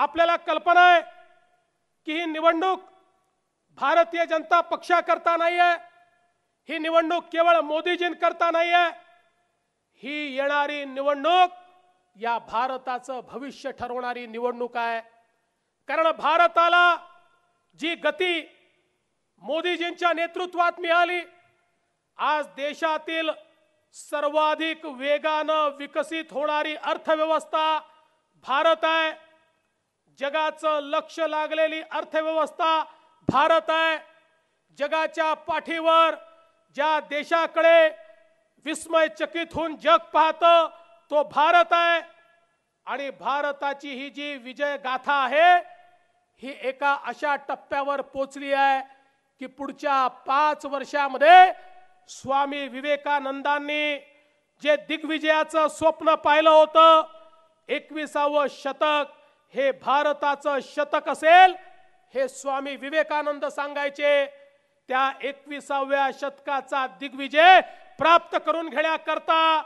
आपल्याला कल्पना आहे की ही निवडणूक भारतीय जनता पक्षाकरता नाही आहे ही निवडणूक केवळ मोदीजींकरता नाही आहे ही येणारी निवडणूक या भारताचं भविष्य ठरवणारी निवडणूक आहे. कारण भारताला जी गती मोदीजींच्या नेतृत्वात मिळाली आज देशातील सर्वाधिक वेगानं विकसित होणारी अर्थव्यवस्था भारत आहे. जगाचं लक्ष लागलेली अर्थव्यवस्था भारत आहे. जगाच्या पाठीवर ज्या देशाकडे विस्मयचकित होऊन जग पाहतं तो भारत आहे. आणि भारताची ही जी विजय गाथा आहे ही एका अशा टप्प्यावर पोचली आहे की पुढच्या पाच वर्षामध्ये स्वामी विवेकानंदांनी जे दिग्विजयाचं स्वप्न पाहिलं होतं एकविसावं शतक हे भारताचं शतक असेल हे स्वामी विवेकानंद सांगायचे त्या एकविसाव्या शतकाचा दिग्विजय प्राप्त करून घेण्याकरता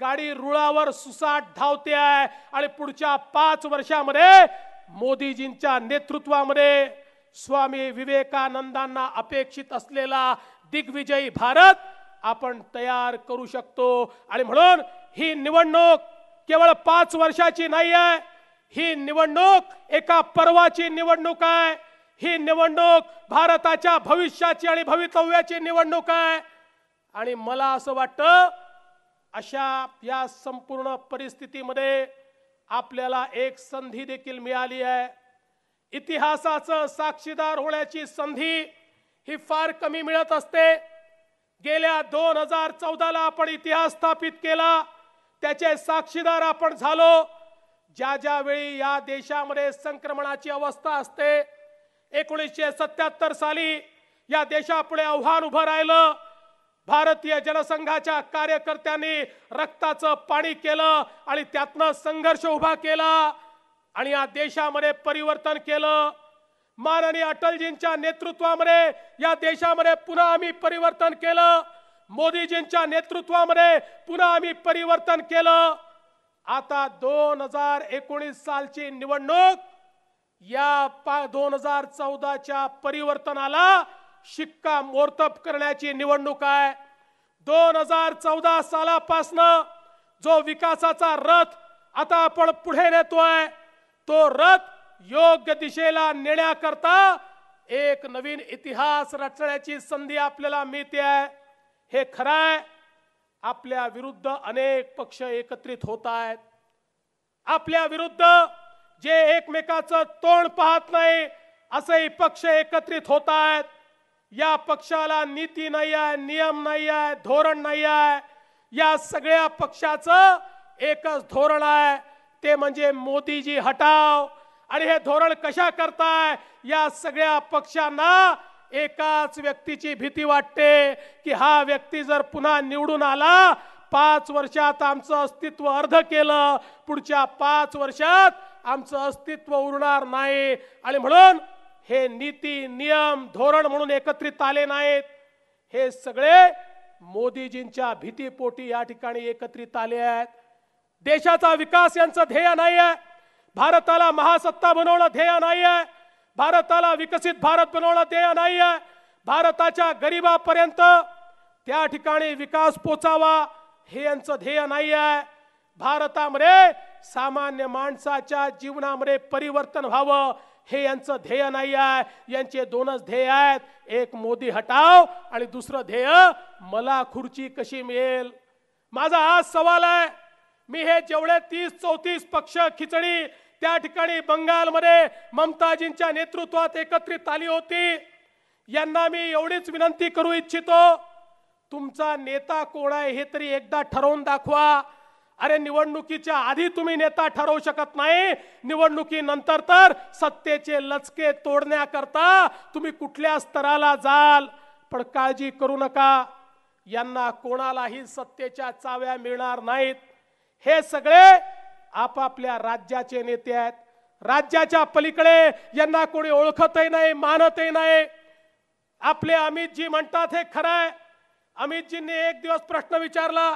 गाडी रुळावर सुसाट धावते आहे. आणि पुढच्या पाच वर्षामध्ये मोदीजींच्या नेतृत्वामध्ये स्वामी विवेकानंदांना अपेक्षित असलेला दिग्विजयी भारत आपण तयार करू शकतो. आणि म्हणून ही निवडणूक केवळ पाच वर्षाची नाही आहे ही निवडणूक एका पर्वाची निवडणूक आहे. ही निवडणूक भारताच्या भविष्याची आणि भवितव्याची निवडणूक आहे. आणि मला असं वाटतं अशा या संपूर्ण परिस्थितीमध्ये आपल्याला एक संधी देखील मिळाली आहे. इतिहासाचं साक्षीदार होण्याची संधी ही फार कमी मिळत असते. गेल्या दोन हजार चौदाला आपण इतिहास स्थापित केला. त्याचे साक्षीदार आपण झालो. ज्या ज्या वेळी या देशामध्ये संक्रमणाची अवस्था असते एकोणीसशे सत्याहत्तर साली या देशापुढे आव्हान उभं राहिलं. भारतीय जनसंघाच्या कार्यकर्त्यांनी रक्ताचं पाणी केलं आणि त्यातनं संघर्ष उभा केला आणि या देशामध्ये परिवर्तन केलं. माननीय अटलजींच्या नेतृत्वामध्ये या देशामध्ये पुन्हा आम्ही परिवर्तन केलं. मोदीजींच्या नेतृत्वामध्ये पुन्हा आम्ही परिवर्तन केलं. आता दोन हजार एकोणीस सालची निवडणूक या पा दोन हजार चौदाच्या परिवर्तनाला शिक्का मोर्तब करण्याची निवडणूक आहे. दोन हजार चौदा सालापासनं जो विकासाचा रथ आता आपण पुढे नेतोय तो रथ योग्य दिशेला नेण्याकरता एक नवीन इतिहास रचण्याची संधी आपल्याला मिळते आहे. हे खरं आहे. आपल्या विरुद्ध अनेक पक्ष एकत्रित होत आहेत. आपल्या विरुद्ध जे एकमेकाचं तोंड पाहत नाही असेही पक्ष एकत्रित होत आहेत. या पक्षाला नीती नाही आहे नियम नाही आहे धोरण नाही आहे. या सगळ्या पक्षाचं एकच धोरण आहे. ते म्हणजे मोदीजी हटाव. आणि हे धोरण कशा करताय? या सगळ्या पक्षांना एकाच व्यक्तीची भीती वाटते की हा व्यक्ती जर पुन्हा निवडून आला पाच वर्षात आमचं अस्तित्व अर्ध केलं पुढच्या पाच वर्षात आमचं अस्तित्व उरणार नाही. आणि म्हणून हे नीती नियम धोरण म्हणून एकत्रित आले नाहीत. हे सगळे मोदीजींच्या भीतीपोटी या ठिकाणी एकत्रित आले आहेत. देशाचा विकास यांचं ध्येय नाही आहे भारताला महासत्ता बनवणं ध्येय नाही आहे भारताला विकसित भारत बनवणं ध्येय नाही आहे भारताच्या गरिबापर्यंत त्या ठिकाणी विकास पोचावा हे यांचं ध्येय नाही आहे भारतामध्ये सामान्य माणसाच्या जीवनामध्ये परिवर्तन व्हावं हे यांचं ध्येय नाही आहे यांचे दोनच ध्येय आहेत. एक मोदी हटाव आणि दुसरं ध्येय मला खुर्ची कशी मिळेल? माझा हा सवाल आहे. मी हे जेवढे तीस चौतीस पक्ष खिचडी त्या ठिकाणी बंगालमध्ये ममताजींच्या नेतृत्वात एकत्रित आली होती. यांना मी एवढीच विनंती करू इच्छितो तुमचा नेता कोण आहे हे तरी एकदा ठरवून दाखवा. अरे निवडणुकीच्या आधी तुम्ही नेता ठरवू शकत नाही. निवडणुकीनंतर तर सत्तेचे लचके तोडण्याकरता तुम्ही कुठल्या स्तराला जाल? पण काळजी करू नका. यांना कोणालाही सत्तेच्या चाव्या मिळणार नाहीत. हे सगळे आपापल्या राज्याचे नेते आहेत. राज्याच्या पलीकडे यांना कोणी ओळखतही नाही मानतही नाही. आपले अमितजी म्हणतात हे खरं आहे अमितजींनी एक दिवस प्रश्न विचारला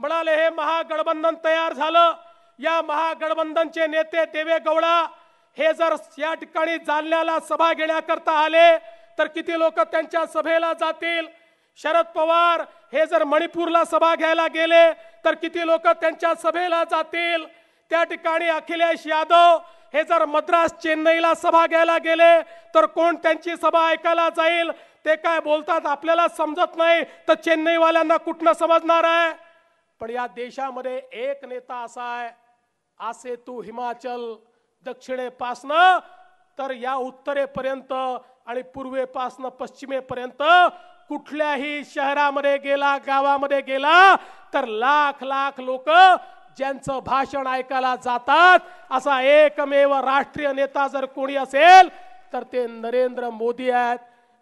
म्हणाले हे महागठबंधन तयार झालं. या महागठबंधनचे नेते देवे गौडा हे जर या ठिकाणी जालन्याला सभा घेण्याकरता आले तर किती लोक त्यांच्या सभेला जातील? शरद पवार हे जर मणिपूरला सभा घ्यायला गेले तर किती लोक त्यांच्या सभेला जातील? त्या ठिकाणी अखिलेश यादव हे जर मद्रास चेन्नईला सभा घ्यायला गेले तर कोण त्यांची सभा ऐकायला जाईल? ते काय बोलतात आपल्याला समजत नाही तर चेन्नईवाल्यांना कुठनं समजणार आहे? पण या देशामध्ये एक नेता असा आहे आसे तू हिमाचल दक्षिणेपासनं तर या उत्तरेपर्यंत आणि पूर्वेपासनं पश्चिमेपर्यंत कुठल्याही शहरामध्ये गेला गावामध्ये गेला तर लाख लाख लोक ज्यांचं भाषण ऐकायला जातात असा एकमेव राष्ट्रीय नेता जर कोणी असेल तर ते नरेंद्र मोदी आहेत.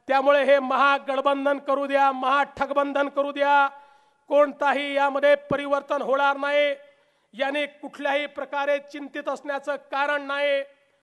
त्यामुळे हे महागठबंधन करू द्या महाठगबंधन करू द्या. कोणताही यामध्ये परिवर्तन होणार नाही. याने कुठल्याही प्रकारे चिंतित असण्याचं कारण नाही.